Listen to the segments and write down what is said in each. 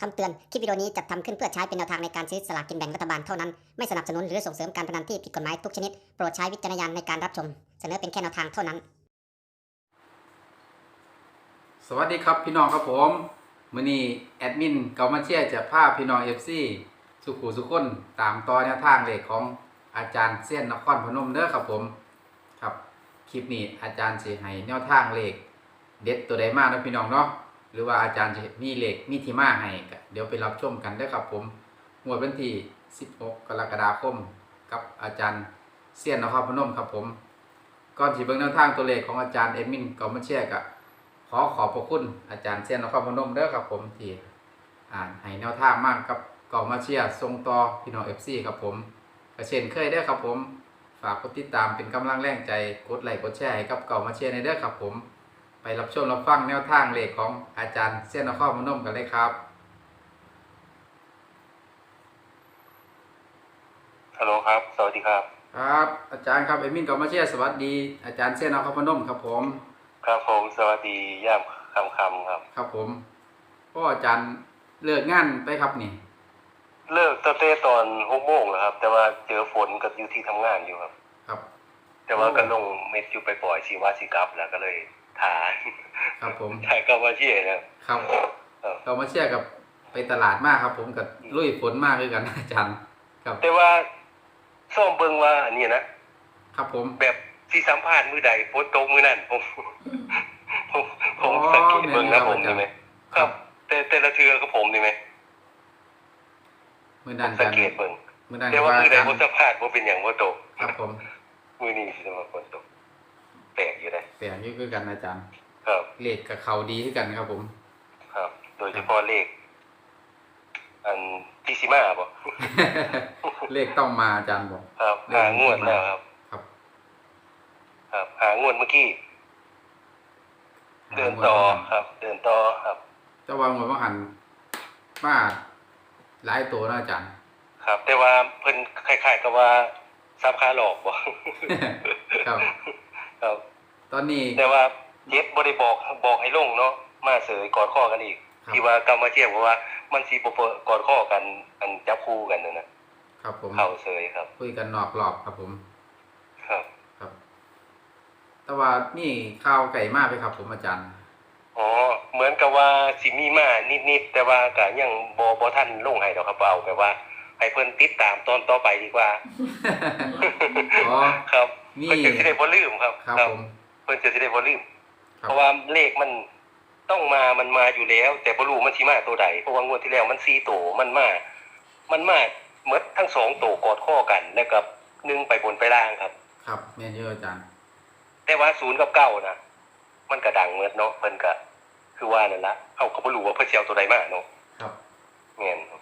คำเตือน คลิปวิดีโอนี้จัดทำขึ้นเพื่อใช้เป็นแนวทางในการซื้อสลากกินแบ่งรัฐบาลเท่านั้น ไม่สนับสนุนหรือส่งเสริมการพนันที่ผิดกฎหมายทุกชนิด โปรดใช้วิจารณญาณในการรับชม เสนอเป็นแค่แนวทางเท่านั้น สวัสดีครับพี่น้องครับผมมือนี้แอดมินเกามาเชียจะพาพี่น้อง FC สุขุสุขคนตามต่อแนวทางเลขของอาจารย์เส้ยนนครพนมเด้อครับผม ครับคลิปนี้อาจารย์สิให้แนวทางเลขเด็ดตัวใดมากนะพี่น้องเนาะ รือว่าอาจารย์จะมีเลขมีที่มาให้เดี๋ยวไปรับชมกันเด้ครับผมงวดวันที่ 16 กรกฎาคม กับอาจารย์เส้ยนนครพนมครับผมก่อนที่เบิ่งแนวทางตัวเลขของอาจารย์เอมินกามเชียกับขอขอบพระคุณอาจารย์เซียนนครพนมเด้อครับผมที่อ่านให้แนวทางมากกับก่ามเชียร์ทรงต่อพี่น้องเอฟซีครับผมก็เช่นเคยเด้ครับผม ฝากกดติดตามเป็นกำลังแรงใจกดไลค์กดแชร์ให้กับเก่ามาเชียร์ในเด้อครับผม ไปรับชมรับฟังแนวทางเลขของอาจารย์เซียนนครพนมกันเลยครับฮัลโหลครับ สวัสดีครับ ครับ อาจารย์ครับเอดมินเก่ามาเชียร์สวัสดี อาจารย์เซียนนครพนมครับผม ครับผม สวัสดีย่ามคำคำๆครับ ครับผมก็อาจารย์เลิกงานไปครับนี่ เลิกตั้งแต่ตอนหกโมงแล้วครับ แต่ว่าเจอฝนก็อยู่ที่ทำงานอยู่ครับ ครับ แต่ว่าโอ้ก็ลงเม็ดอยู่ไปปล่อยชีวาสิกลับแล้วก็เลย ทาครับผมทาก็มาเชี่ยนะครับครับเรามาเชียร์กับไปตลาดมากครับ ผมกับลุยฝนมากด้วยกันอาจารย์ครับ แต่ว่าส้มเบิงว่าอันนี้นะครับผมแบบที่สัมภาษณ์มือใดฝนตกมือนั่นผมผมผมอ๋อสังเกตเบิงนะแม่นครับผมนี่ไหมครับ แต่แต่ละเทือก็ผมนี่ไหมมือผดันมอาสัจางรย์เกตเบิงมือดันแต่ว่าว่ามืออาใดจารผมย์สัมภาษณ์ว่าเป็นอย่างว่าตกครับผมมือนี้สิมาฝนตก แปลกอยู่เลยแปลงอยู่คือกันอาจารย์ ครับ เลขกับเขาดีคือกันครับผม ครับ โดยเฉพาะเลข อันที่ซิมาบอกเลขต้องมาอาจารย์บอก ครับเลขหางวดแล้วครับ ครับ ครับหางวดเมื่อกี้ เดินต่อครับ เดินต่อครับเจ้าวางหมดว่าหันมาหลายตัวนะอาจารย์ ครับ แต่ว่าเพิ่นคล้ายๆกับว่าซับคาหลอกบ่ครับครับ ตอนนี้ แต่ว่าเจ็บบ่ได้บอกบอกให้ลงเนาะมาเสยกอดข้อกันอีก ครับ ที่ว่ากำมาเทียบว่า มันสิบ่เปิดกอดข้อกันอันจับคู่กันนั่นนะครับผม เข้าเสยครับ คุยกันนอกรอบครับผม ครับครับ แต่ว่านี่ข้าวไก่มากไปครับ ผมอาจารย์ อ๋อเหมือนกับว่าสิมีมานิดๆแต่ว่าก็ยังบ่บ่ทันลงให้ดอกครับเอาแบบว่า ให้เพิ่นติดตามตอนต่อไปดีกว่า อ๋อ ครับนี่เพิ่นจะสิได้บ่ลืมครับ ครับผม เพิ่นจะสิได้บ่ลืมครัเพบราะว่าเลขมันต้องมามันมาอยู่แล้ว แต่บ่รู้มันสิมาตัวใดเพราะว่างวดที่แล้วมัน4ตัวมันมา มันมาหมดทั้งสองตัวกอดข้อกันแล้วกับหนึ่งไปบนไปล่างครับ ครับแม่นเยอะอาจารย์แต่ว่าศูนย์กับเก้านะมันก็ดังเมิดเนาะเพิ่นก็คือว่านั่นละเฮาก็บ่รู้ว่าเพิ่นสิเอาตัวใดมาเนาะครับแม่นครับ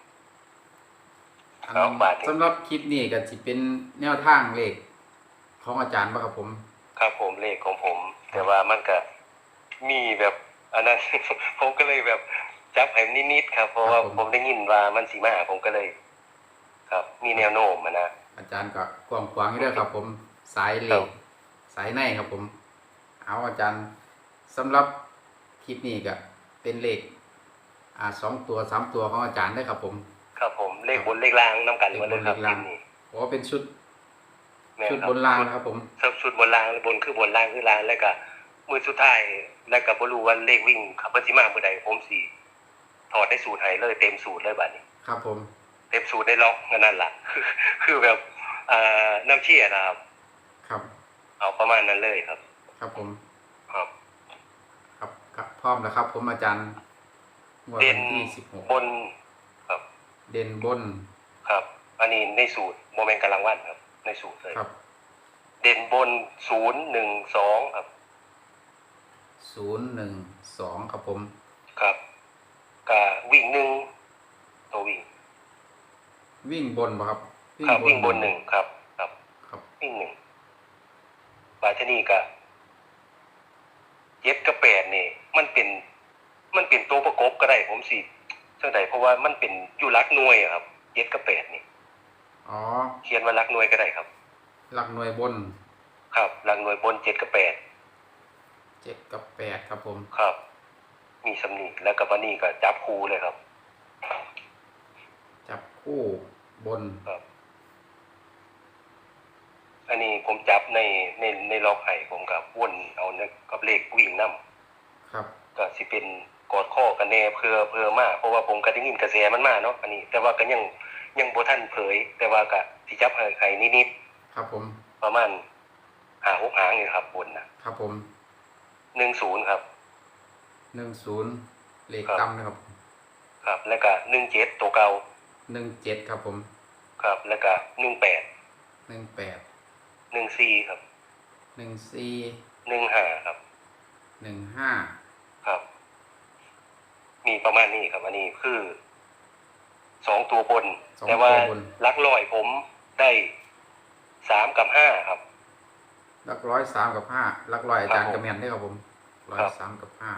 อันครับบาทนี้สำหรับคลิปนี้ก็สิเป็นแนวทางเลขของอาจารย์ป่ะครับผม ครับผมเลขของผม แต่ว่ามันก็มีแบบอันนั้น ผมก็เลยแบบจับให้นิดๆครับ เพราะว่าผมได้ยินว่ามันสีมาผมก็เลย ครับ มีแนวโน้มอะนะ อาจารย์ก็กว้างขวางอยู่เด้อครับ ผมสายเลครัขบสายในครับผม เอาอาจารย์สำหรับคลิปนี้ก็เป็นเลขอ่าสองตัวสามตัวของอาจารย์ได้อครับผม ครับผมเลขบนเลขล่างน้ำกันหมาเลยครับเลขบนเลขล่าง ทีนี้เพราะว่าเป็นชุด แม่นชุดครับบนล่างนะครับ ผมชุดชุดบนล่างบนคือบนล่างคือล่างแล้วก็มือสุดท้ายแล้วก็บ่รู้ว่าเลขวิ่งครับเพิ่นสิมามื้อใดผมสิถอดได้สูตรให้เลยเต็มสูตรเลยบัดนี้ ครับ ผม เต็มสูตรได้ล็อกนั่นล่ะคือแบบอ่าน้ำเชี่ยนะครับ ครับ เอาประมาณนั้นเลยครับ ครับผม ครับ ครับครับพร้อมแล้วครับ ผมอาจารย์งวดเด่วันนที่สิบหกบน ครับ เด่นบน ครับ อันนี้ในสูตรโมเมนต์กำลังวันครับ ในสูตรเลย ครับเด่นบนศูนย์หนึ่งสองครับ ศูนย์หนึ่งสองครับผม ครับกะวิ่งหนึ่งตัววิ่งวิ่งบนป่ะครับครับวิ่งบนหนึ่งครับ ครับ ครับ วิ่งหนึ่งบาทนี่กะเจ็ดกับแปดนี่มันเป็น มันเป็นตัวประกบก็ได้ผมสิเท่าใดเพราะว่ามันเป็นอยู่รักหน่วยอะครับเจ็ดกับแปดนี่ อ๋อเขียนว่ารักหน่วยก็ได้ครับ หลักหน่วยบน ครับรักหน่วยบนเจ็ดกับแปดเจ็ดกับแปดครับผม ครับ มีสำนีแล้วกับอันนี้ก็จับคูเลยครับคู่บนครับ อันนี้ผมจับในในในล็อกไห้ผมกับวนเอาเนี่ยกับเลขวิ่งนํครับก็สิเป็นกอดข้อกันแน่เพื่อเพื่อมาเพราะว่าผมก็ได้ยินกระแสมันมาเนาะอันนี้ แต่ว่าก็ยัง ยังบ่ทันเผย แต่ว่าก็สิจับให้ให้นิดครับผม ๆประมาณหาหกหางนี่ครับบนนะครับผม10ครับ หนึ่งศูนย์เลขครับต่ำนะครับครับ แล้วก็17ตัวเก่าหนึ่งเจ็ดครับผมครับ แล้วก็18หนึ่งแปด14ครับหนึ่งสี่15ครับ หนึ่งห้าครับ มีประมาณนี้ครับ อันนี้คือ สองตัวบน สองแต่ตัว่าวบนลักลอยผมได้สามกับห้าครับ หลักร้อยสามกับห้าหลักร้อยอาจารย์ครับผมกระเมียนได้ครับผมร้อยครับสามกับห้า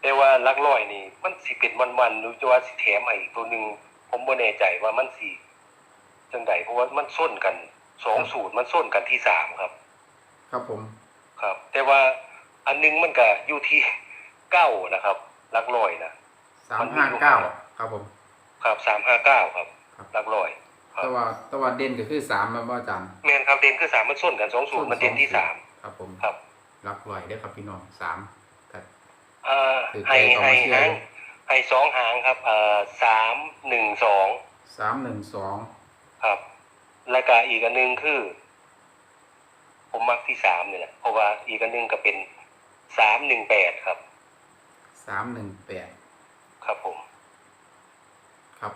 แต่ว่าลักลอยนี่ มันสิเป็นวันๆหรือจะว่าสิแถมให้อีกตัวหนึ่งผมบ่แน่ใจว่ามันสิจังไดเพราะว่ามันส้นกันสองสูตรมันส้นกันที่สามครับ ครับผม ครับ แต่ว่าอันหนึงมันก็อยู่ที่เก้านะครับลักลอยนะ สามห้าเก้าครับผม ครับสามห้าเก้าครับครับลักลอย ครับ แต่ว่าแต่ว่าเด่นก็คือสามแล้วอาจารย์แมนครับเด่นคือสามมันส้นกันสองสูตรมันเด่นที่สามครับผมครับหลักร้อยได้อครับพี่น้องสามครับอ่าถือให้ใจต่อให้มาเชื่อ หางให้สองหางครับเอ่อสามหนึ่งสองสามหนึ่งสองครับ แล้วก็อีกอันหนึ่งคือ ผมมักที่สามเนี่ยแหละเพราะว่าอีกอันหนึ่งก็เป็นสามหนึ่งแปดครับ สามหนึ่งแปด ครับผม ครับ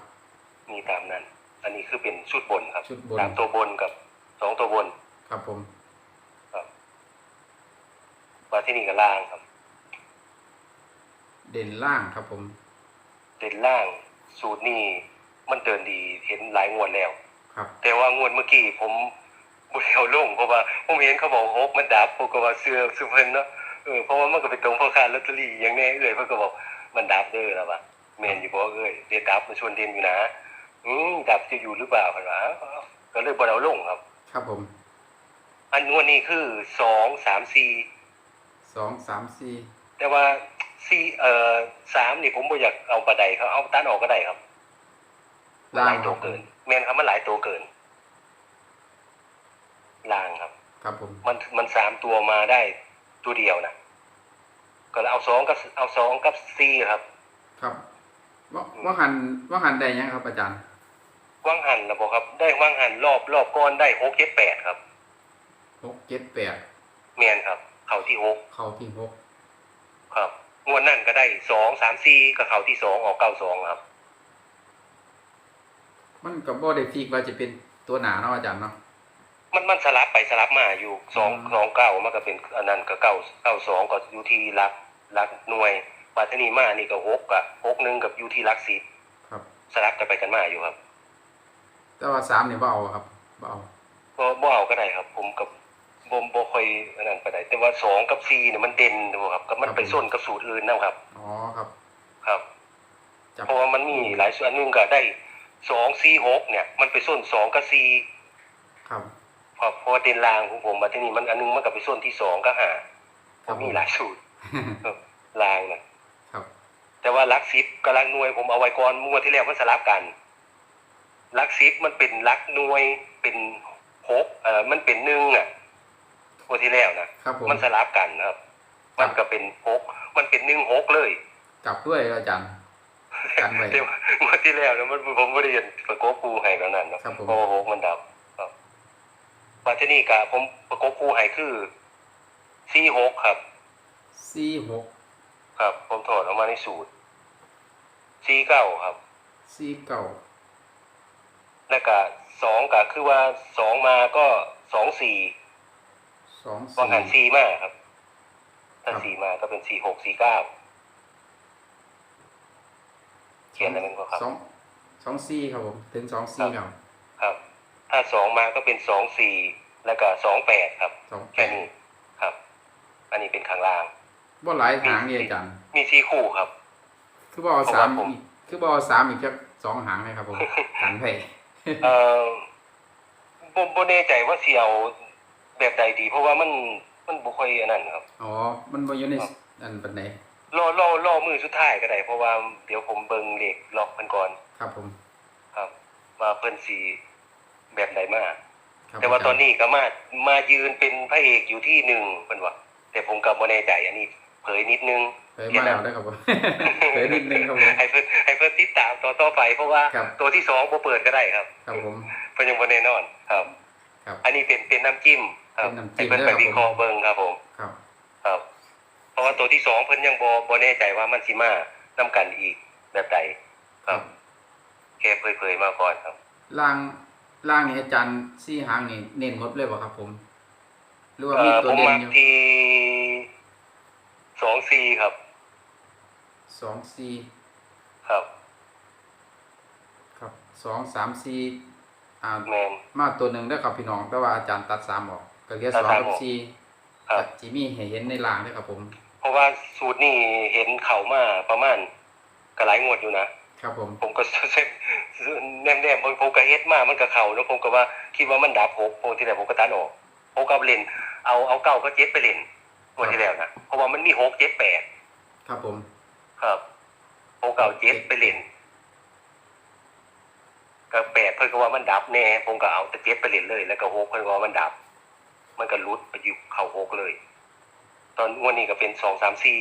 มีตามนั้น อันนี้คือเป็นชุดบนครับชุดบน สามตัวบนกับสองตัวบนครับผม มาที่นี่ก็ล่างครับ เด่นล่างครับผม เด่นล่างสูตรนี้มันเดินดีเห็นหลายงวดแล้ว ครับ แต่ว่างวดเมื่อกี้ผมบ่ได้เอาลงเพราะว่าผมเห็นเขาบอกฮกมันดับผมก็ว่าเสื้อสุเพิ่นเนาะเออเพราะว่ามันก็ไปตรงพ่อค้าลอตเตอรี่อย่างแน่เอ้ยเพิ่นก็บอก มันดับเด้อแล้วว่าแม่นอยู่บ่เอ้ยเรียกดับมันชวนเด่นอยู่นะอืมดับจะอยู่หรือเปล่าเพิ่นว่าอ้าวก็เลยบ่ได้เอาลงครับ ครับผม อันงวดนี้คือ2 3 4สองสามสี่แต่ว่า4เอ่อ3นี่ผมบ่อยากเอาปานใดครับเอาตัดออกก็ได้ครับมันหลายตัวเกินแม่นครับมันหลายตัวเกินลางครับ ครับผม มันมันสามตัวมาได้ตัวเดียวนะ ก็เลยเอาสองกับเอาสองกับสี่ครับ ครับว่าว่าหันว่าหันได้ยังครับอาจารย์ว่างหันนะบอกครับ ได้ว่างหันรอบรอบก้อนได้หกเจ็ดแปดครับหกเจ็ดแปดเมียนครับ เข่าที่หกเข้าที่หกครับงวดนั่นก็ได้สองสามสี่กับเข่าที่สองออกเก้าสองครับ มันกับบ่ได้ฟิกว่าจะเป็นตัวหนาเนาะอาจารย์เนาะมันมันสลับไปสลับมาอยู่สองอืมสองเก้ามันก็เป็นอันนั้นก็เก้าเก้าสองก็อยู่ที่รัก รักหน่วยปัตตานีมานี่ก็หกกับหกหนึ่งกับอยู่ที่รักสิบครับสลับกันไปกันมาอยู่ครับ แต่ว่าสามเนี่ยบ่เอาครับบ่เอาก็บ่เอาก็ได้ครับ ผมกับบ่บ่ค่อยอันนั้นปานใดแต่ว่าสองกับสี่เนี่ยมันเด่นดูครับก็มันไปส้นกับสูตรอื่นนะครับอ๋อครับ ครับจับเพราะว่ามันมีหลายส่วนหนึงก็ได้สองสี่หกเนี่ย มันไปส้นสองกับสี่ครับพอพอเด่นลางของผมมาที่นี่มันอันนึงมันก็ไปส้นที่สองก็ห้าครัก็บมีหลายสูตร ลางนะครับ แต่ว่าลักซิปกับลักหน่วยผมเอาไว้ก่อนเมื่อที่แล้วมันสลับกันลักซิปมันเป็นลักหน่วยเป็นหกเอ่อมันเป็นหนึ่งอะเมื่อที่แล้วนะครับผม มันสลับกันนะครับ มันก็เป็นหกมันเป็นหนึ่งหกเลยกลับด้วยอาจารย์กันไว้ แต่ว่าเมื่อที่แล้วนะมันผมไม่ได้เรียนประกบคู่ให้แบบนั้นนะครับผม เพราะว่าหกมันดับครับปัจจุบันนี้กับผมประกบคู่ให้คือสี่หกครับ สี่หกครับ ผมถอดออกมาในสูตรสี่เก้าครับ สี่เก้าแล้วก็สองก็คือว่าสองมาก็สองสี่สองวางหันสี่สี่มาครับ ถ้าครับสี่มาก็เป็นสี่หกสี่เก้าเขียนอะไรมันก็ครับสองสองสี่ครับผมถึงสองสี่ครับ ครับ ถ้าสองมาก็เป็นสองสี่แล้วก็สองแปดครับสองแปแค่ดนี้ครับ อันนี้เป็นข้างล่าง บ่หลายหางนี่อาจารย์ มีสี่คู่ครับ คือบ่เอาเพราะสาว่ามผมอีกคือบ่เอาสามอีกจักสองหางเลยครับผมกันไปเอ่อบ่บ่แน่ใจว่าสิเอาแบบใดดี เพราะว่ามันมันบ่ค่อยอันนั้นครับ อ๋อ มันบ่อยู่ในอันปานใดรอรอรอมือสุดท้ายก็ได้เพราะว่าเดี๋ยวผมเบิ่งเลขล็อกเพิ่นก่อน ครับผม ครับว่าเพิ่นสิแบบใดมาครับแต่ว่าจรย์ตอนนี้ก็มามายืนเป็นพระเอกอยู่ที่หนึ่งเพิ่นว่าแต่ผมก็บ่แน่ใจอันนี้เผ ยนิดนึงเผยมาแล้วได้อครับผมเผยนิดนึงครับผมให้เพิ่นให้เพิ่นติดตามต่อต่อไปเพราะว่าครับตัวที่สองบ่เปิดก็ได้ครับครับผม เพิ่นยังบ่แน่นอนครับ ครับอันนี้เป็นเป็นน้ำจิ้มครับเป็นน้ำจิ้ให้มเพิ่นไปเด้อครับวิเคราะห์เบิ่งครับผม ครับครับ เพราะว่าตัวที่สองเพิ่นยังบ่บ่แน่ใจว่ามันสิมานํกันอีกแบบใดครับแค่เผยๆมาก่อนครับ ล่างล่างนี่อาจารย์ซี่หางนี่เน้นหมดเลยบ่ครับผม หรือว่าเอ่มีอตัผวมเด่นมักอยู่ที่ สองซีครับ สองสี่ครับ ครับสองสามสี่อ่าแมน มาตัวหนึ่งได้อครับพี่น้องแต่ว่าอาจารย์ตัดสามออกก็เหลือตัสดองสามกับออกสี่ครับ จีมีให้เห็นในล่างด้วยครับผม เพราะว่าสูตรนี่เห็นเขามาประมาณก็หลายงวดอยู่นะ ครับผม ผมก็ แนมแนมๆผมผมก็เฮ็ดมามันก็เข่าแล้วผมก็ว่าคิดว่ามันดับหกผมที่แรกผมก็ตัดออกผมก็เอาเล่นเอาเอาเก้าก็เจ็ดไปเล่นงวดที่แล้วนะเพราะว่า มันมีหกเจ็ดแปดครับผมครับผมก็เอาเจ็ดไปเล่นก็แปดเพิ่นก็ว่ามันดับแน่ผมก็เอาแต่เจ็ดไปเล่นเลย แล้วก็หกเพิ่นก็ว่ามันดับ มันก็หลุดไปอยู่เข่าหกเลย ตอนงวดนี้ก็เป็นสองสามสี่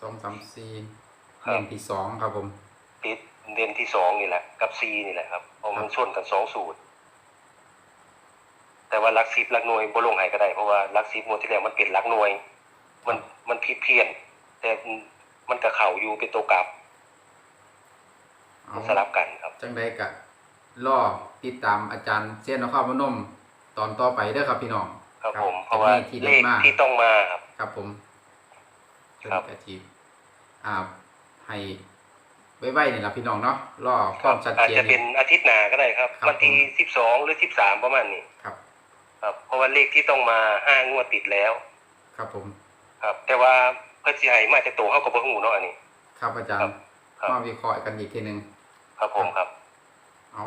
สองสามสี่ครับเน้นที่สองครับผมติดเด่นที่สองนี่แหละ กับซีนี่แหละครับเพราะมันชนกันสองสูตรแต่ว่าลักซิปลักหน่วยบ่ลงให้ก็ได้เพราะว่าลักซิปงวดที่แล้วมันเป็นลักหน่วย มันมันผิดเพี้ยน แต่มันก็เข่าอยู่เป็นตัวกลับเอามันสลับกันครับ จังใดกะล่อติดตามอาจารย์เสี้ยนนครพนมตอนต่อไปเด้อครับพี่น้องครับผมครับเพราะว่าจะมีที่เด็เลดขมากที่ต้องมาครับ ครับผมครับเป็นกะทิอ่าให้ไว้ไว้นี่ล่ะพี่น้องเนาะล่อความชัดอาจเจนจะเป็นอาทิตย์หน้าก็ได้ครับครับวันที่สิบสองหรือสิบสามประมาณนี้ครับ ครับ เพราะว่าเลขที่ต้องมาห้างวดติดแล้ว ครับผม ครับ แต่ว่าเพื่อสิให้มาจากตัวเฮาก็บ่ฮู้เนาะอันนี้ ครับอาจารครัย์บครับ มาวิเคราะห์กันอีกทีหนึงครับผมครับ เอา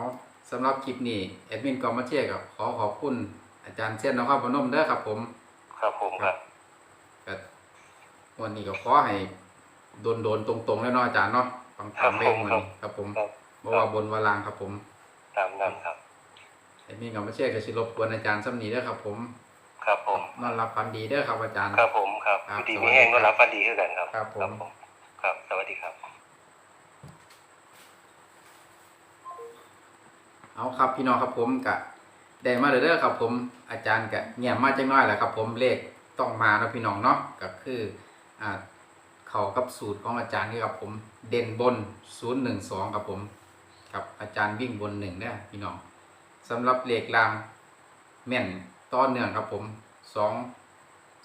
สำหรับคลิปนี้แอดมินกองมาเชียร์กับขอขอบคุณอาจารย์เสี้ยนนครพนมเด้อครับ ผมครับผมครับ ก็วันนี้ก็ขอให้โดนโดนๆตรงๆแล้วเนาะอาจารย์เนาะฟังครัฟับงเร่งผมมันครับครับผมครับ เพราะว่าบนวาลางครับผมตามนั้นครับ แอดมินกองมาเชียร์ก็สิรบกวนอาจารย์ซ้ำนี้เด้อครับ ผมครับผม นอนรับฝันดีเด้อครับอาจารย์ ครับผม ครับครับดีสวัสดีมีแห้งก็รับฟันดีขึ้นกันครับครับผม ครับ สวัสดีครับ เอาครับพี่น้องครับผมกะได้มาเด้อครับผมอาจารย์กะเงียบมาจังน้อยแหละครับ ผมเลขต้องมาเนาะพี่น้องเนาะก็คืออ่าเข้ากับสูตรของอาจารย์นี่ครับผมเด่นบน 012ครับผมครับอาจารย์วิ่งบนหนึ่งเนี่ยพี่น้องสำหรับเลขล่างแม่นต่อเนื่องครับผม2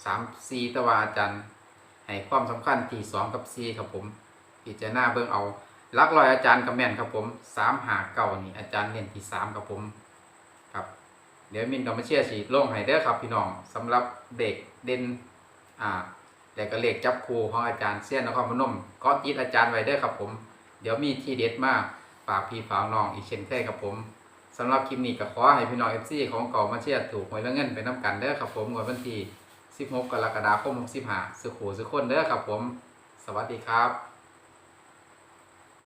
3 4แต่ว่าอาจารย์ให้ความสำคัญที่2กับ4ครับผมพิจารณาเบิ่งเอาลักลอยอาจารย์กับแม่นครับผมสามหาเก่านี่อาจารย์เน้นที่สามครับผมครับ เดี๋ยวมินก็มาเชียร์สีลงให้เด้ครับพี่น้องสำหรับเด็กเด่นอ่าแต่ก็เลขจับครูของอาจารย์เสี้ยนนครพนมก็ติดอาจารย์ไว้เด้อครับผม เดี๋ยวมีที่เด็ดมากฝากพี่ฝากน้องอีกเช่นเคยครับผมสำหรับคลิปนี้ก็ขอให้พี่น้องเอฟซีของเก่ามาเชียร์ถูกหวยและเงินไปน้ำกันเด้อครับผมงวดวันที่ 16 กรกฎาคม65สุขูสุขคนเด้อครับผม สวัสดีครับ